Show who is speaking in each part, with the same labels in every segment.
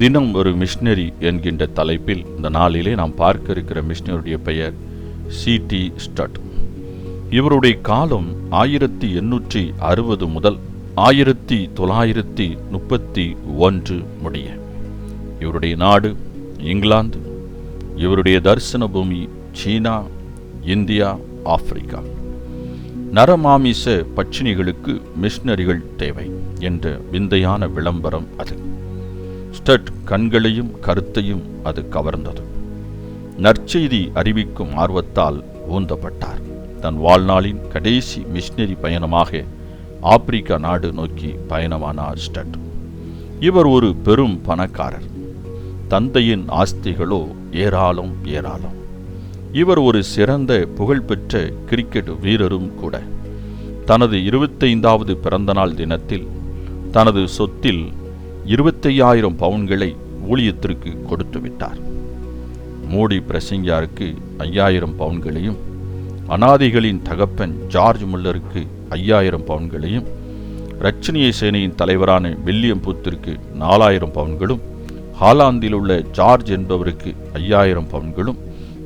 Speaker 1: தினம் ஒரு மிஷினரி என்கின்ற தலைப்பில் இந்த நாளிலே நாம் பார்க்க இருக்கிற மிஷினருடைய பெயர் சிடி ஸ்டட் இவருடைய காலம் ஆயிரத்தி எண்ணூற்றி அறுபது முதல் ஆயிரத்தி தொள்ளாயிரத்தி முப்பத்தி ஒன்று முடிய. இவருடைய நாடு இங்கிலாந்து. இவருடைய தரிசன பூமி சீனா இந்தியா ஆப்பிரிக்கா. நரமாமிச பட்சினிகளுக்கு மிஷினரிகள் தேவை என்ற விந்தையான விளம்பரம் அது. ஸ்டட் கண்களையும் கருத்தையும் அது கவர்ந்தது. நற்செய்தி அறிவிக்கும் ஆர்வத்தால் ஊந்தப்பட்டார். தன் வாழ்நாளின் கடைசி மிஷினரி பயணமாக ஆப்பிரிக்கா நாடு நோக்கி பயணமானார் ஸ்டட். இவர் ஒரு பெரும் பணக்காரர். தந்தையின் ஆஸ்திகளோ ஏராளம் ஏராளம். இவர் ஒரு சிறந்த புகழ்பெற்ற கிரிக்கெட் வீரரும் கூட. தனது இருபத்தைந்தாவது பிறந்தநாள் தினத்தில் தனது சொத்தில் இருபத்தையாயிரம் பவுன்களை ஊழியத்திற்கு கொடுத்து விட்டார் மோடி பிரசிங்கியாருக்கு ஐயாயிரம் பவுன்களையும் அனாதிகளின் தகப்பன் ஜார்ஜ் முல்லருக்கு ஐயாயிரம் பவுன்களையும் ரட்சணிய சேனையின் தலைவரான வில்லியம் பூத்திற்கு நாலாயிரம் பவுன்களும் ஹாலாந்தில் உள்ள ஜார்ஜ் என்பவருக்கு ஐயாயிரம் பவுன்களும்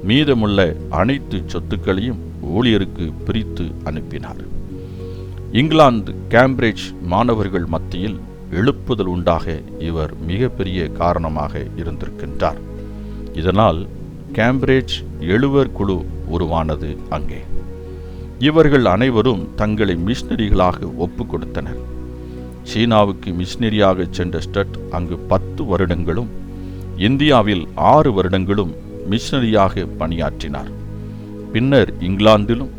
Speaker 1: மீதமுள்ள அனைத்து சொத்துக்களையும் ஊழியருக்கு பிரித்து அனுப்பினார். இங்கிலாந்து கேம்பிரிட்ஜ் மாணவர்கள் மத்தியில் எழுப்புதல் உண்டாக இவர் மிகப்பெரிய காரணமாக இருந்திருக்கின்றார். இதனால் கேம்பிரிட்ஜ் எழுவர் குழு உருவானது அங்கே. இவர்கள் அனைவரும் தங்களை மிஷினரிகளாக ஒப்பு கொடுத்தனர். சீனாவுக்கு மிஷினரியாக சென்ற ஸ்டட் அங்கு பத்து வருடங்களும் இந்தியாவில் ஆறு வருடங்களும் மிஷினரியாக பணியாற்றினார். பின்னர் இங்கிலாந்திலும்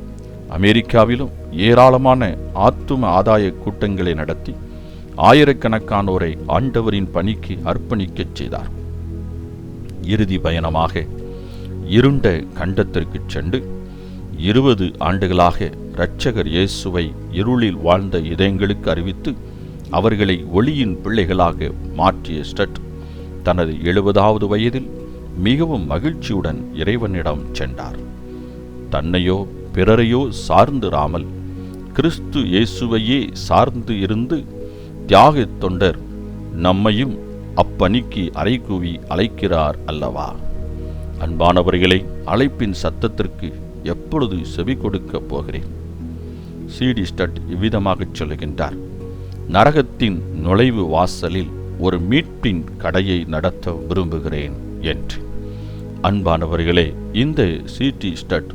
Speaker 1: அமெரிக்காவிலும் ஏராளமான ஆத்தும ஆதாய கூட்டங்களை நடத்தி ஆயிரக்கணக்கானோரை ஆண்டவரின் பணிக்கு அர்ப்பணிக்கச் செய்தார். இறுதி பயணமாக இருண்ட கண்டத்திற்கு சென்று இருபது ஆண்டுகளாக இரட்சகர் இயேசுவை இருளில் வாழ்ந்த இதயங்களுக்கு அறிவித்து அவர்களை ஒளியின் பிள்ளைகளாக மாற்றிய ஸ்டட் தனது எழுபதாவது வயதில் மிகவும் மகிழ்ச்சியுடன் இறைவனிடம் சென்றார். தன்னையோ பிறரையோ சார்ந்திராமல் கிறிஸ்து இயேசுவையே சார்ந்து இருந்து தியாக தொண்டர் நம்மையும் அப்பணிக்கு அறைகூவி அழைக்கிறார் அல்லவா? அன்பானவர்களை அழைப்பின் சத்தத்திற்கு எப்பொழுது செவி கொடுக்கப் போகிறேன்? சிடி ஸ்டட் இவ்விதமாகச் சொல்லுகின்றார். நரகத்தின் நுழைவு வாசலில் ஒரு மீட்பின் கடையை நடத்த விரும்புகிறேன் என்று. அன்பானவர்களே இந்த சிடி ஸ்டட்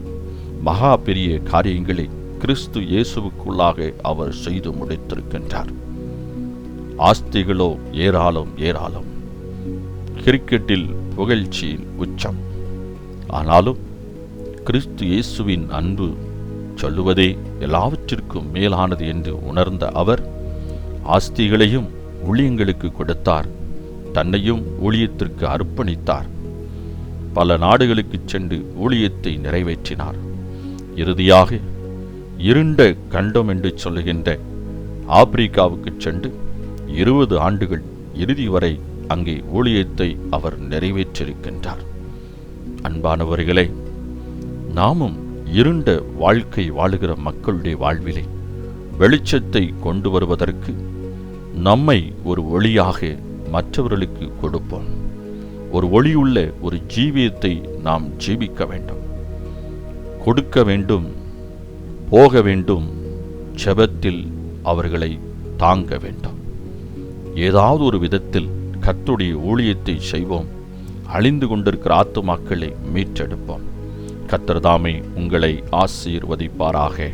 Speaker 1: மகா பெரிய காரியங்களை கிறிஸ்து இயேசுவுக்குள்ளாக அவர் செய்து முடித்திருக்கின்றார். ஆஸ்திகளோ ஏராளம் ஏராளம். கிரிக்கெட்டில் புகழ்ச்சியின் உச்சம். ஆனாலும் கிறிஸ்து இயேசுவின் அன்பு சொல்லுவதே எல்லாவற்றிற்கும் மேலானது என்று உணர்ந்த அவர் ஆஸ்திகளையும் ஊழியங்களுக்கு கொடுத்தார். தன்னையும் ஊழியத்திற்கு அர்ப்பணித்தார். பல நாடுகளுக்கு சென்று ஊழியத்தை நிறைவேற்றினார். இறுதியாக இருண்ட கண்டம் என்று சொல்லுகின்ற ஆப்பிரிக்காவுக்கு சென்று இருபது ஆண்டுகள் இறுதி வரை அங்கே ஊழியத்தை அவர் நிறைவேற்றிருக்கின்றார். அன்பானவர்களே நாமும் இருண்ட வாழ்க்கை வாழுகிற மக்களுடைய வாழ்விலே வெளிச்சத்தை கொண்டு வருவதற்கு நம்மை ஒரு ஒளியாக மற்றவர்களுக்கு கொடுப்போம். ஒரு ஒளியுள்ள ஒரு ஜீவியத்தை நாம் ஜீவிக்க வேண்டும். கொடுக்க வேண்டும் போக வேண்டும் செபத்தில் அவர்களை தாங்க வேண்டும். ஏதாவது ஒரு விதத்தில் கத்துடைய ஊழியத்தை செய்வோம். அழிந்து கொண்டிருக்கிற ஆத்துமாக்களை மீட்டெடுப்போம். கத்தர்தாமே உங்களை ஆசீர்வதிப்பாராக.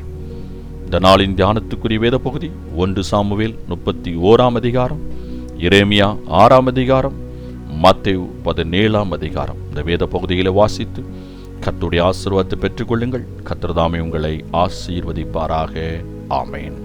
Speaker 1: இந்த நாளின் தியானத்துக்குரிய வேத பகுதி ஒன்று சாமுவேல் முப்பத்தி ஓராம் அதிகாரம் இரேமியா ஆறாம் அதிகாரம் மத்தேவ் பதினேழாம் அதிகாரம். இந்த வேத பகுதிகளை வாசித்து கத்துடைய ஆசீர்வாதத்தை பெற்றுக்கொள்ளுங்கள். கத்திரதாமே உங்களை ஆசீர்வதிப்பாராக. ஆமேன்.